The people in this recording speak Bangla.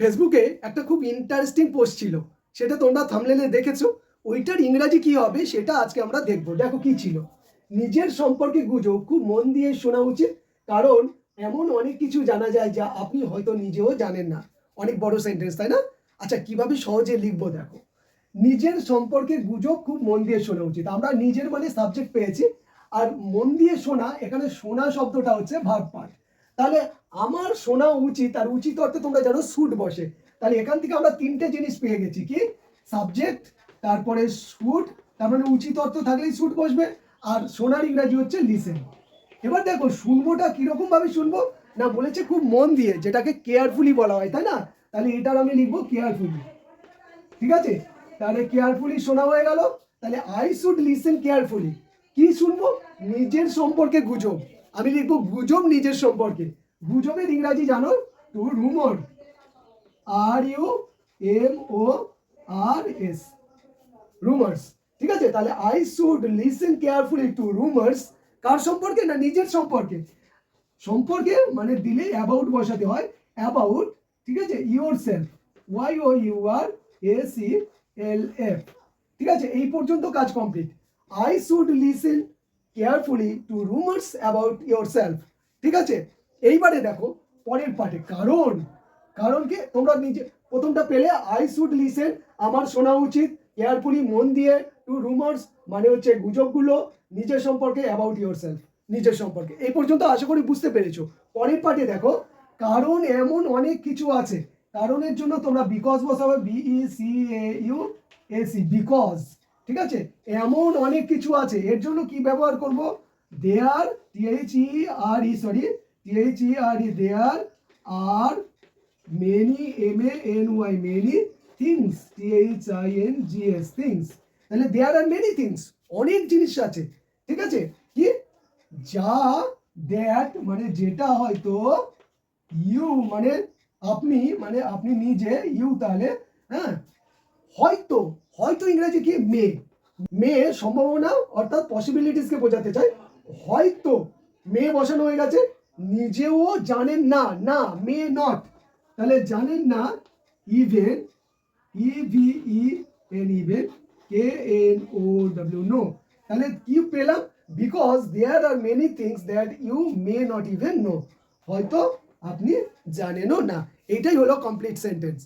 ফেসবুকে একটা খুব ইন্টারেস্টিং পোস্ট ছিল। সেটা তোমরা থামলেলে দেখেছ। ওইটার ইংরাজি কি হবে সেটা আজকে আমরা দেখব। দেখো কি ছিল। নিজের সম্পর্কে গুজব খুব মন দিয়ে শোনা উচিত, কারণ এমন অনেক কিছু জানা যায় যা আপনি হয়তো নিজেও জানেন না। অনেক বড় সেন্টেন্স তাই না? আচ্ছা কীভাবে সহজে লিখব দেখো। নিজের সম্পর্কে গুজব খুব মন দিয়ে শোনা উচিত। আমরা নিজের মানে সাবজেক্ট পেয়েছি। আর মন দিয়ে শোনা, এখানে শোনা শব্দটা হচ্ছে ভাব পাঠ তাহলে আমার শোনা উচিত আর উচিত অর্থে তোমরা জানো সুট বসে। তাহলে এখান থেকে আমরা তিনটে জিনিস পেয়ে গেছি কি? সাবজেক্ট, তারপরে সুট তার মানে উচিত অর্থ থাকলেই সুট বসবে, আর শোনার ইংরাজি হচ্ছে লিসেন এবার দেখো, শুনবোটা কীরকম ভাবে শুনব? না, বলেছে খুব মন দিয়ে, যেটাকে কেয়ারফুলি বলা হয়, তাই না? তাহলে এটার আমি লিখব কেয়ারফুলি ঠিক আছে? তাহলে কেয়ারফুলি শোনা হয়ে গেল। তাহলে আই শুড লিসেন কেয়ারফুলি কি শুনব? নিজের সম্পর্কে গুজব। আমি লিখব গুজব নিজের সম্পর্কে। গুজবের ইংরাজি জানো to rumour. R U M O R S. Rumours. ঠিক আছে? তাহলে I should listen carefully to rumours কার সম্পর্কে না নিজের সম্পর্কে? সম্পর্কে মানে দিলে অ্যাবাউট বসাতে হয়। অ্যাবাউট ঠিক আছে? Yourself Y O U R A C L F ঠিক আছে? এই পর্যন্ত কাজ complete I should listen carefully to rumours about yourself ঠিক আছে? এইবারে দেখো, পরের পার্টে, কারণ, কারণকে তোমরা নিজে, প্রথমটা পেলে আই শুড লিসেন আমার শোনা উচিত কেয়ারফুলি মন দিয়ে টু রুমার্স মানে হচ্ছে গুজবগুলো, নিজের সম্পর্কে অ্যাবাউট ইয়োর সেলফ নিজের সম্পর্কে। এই পর্যন্ত আশা করি বুঝতে পেরেছ। পরের পার্টে দেখো, কারণ এমন অনেক কিছু আছে, কারণের জন্য তোমরা বিকজ বসাবে B E C A U A C because ঠিক আছে? এমন অনেক কিছু আছে। এর জন্য কি ব্যবহার করব? There T H E R E sorry T H E R E there, are many M A N Y many things T H I N G S things তাহলে দেয়ার আর মেনি থিংস অনেক জিনিস আছে। ঠিক আছে? কি? যা দ্যাট মানে যেটা হয়তো ইউ মানে আপনি মানে আপনি নিজে ইউ তাহলে হ্যাঁ? হয়তো হয়তো ইংরেজি কি? মে। মে সম্ভাবনা অর্থাৎ পসিবিলিটিসকে বোঝাতে চাই। হয়তো মে বসানো হয়ে গেছে, নিজেও জানেন না না, মে নট তাহলে জানেন না even E V E N even K N O W know তাহলে কি পেলাম? Because there are many things that you may not even know হয়তো আপনি জানেনও না। এটাই হলো কমপ্লিট সেন্টেন্স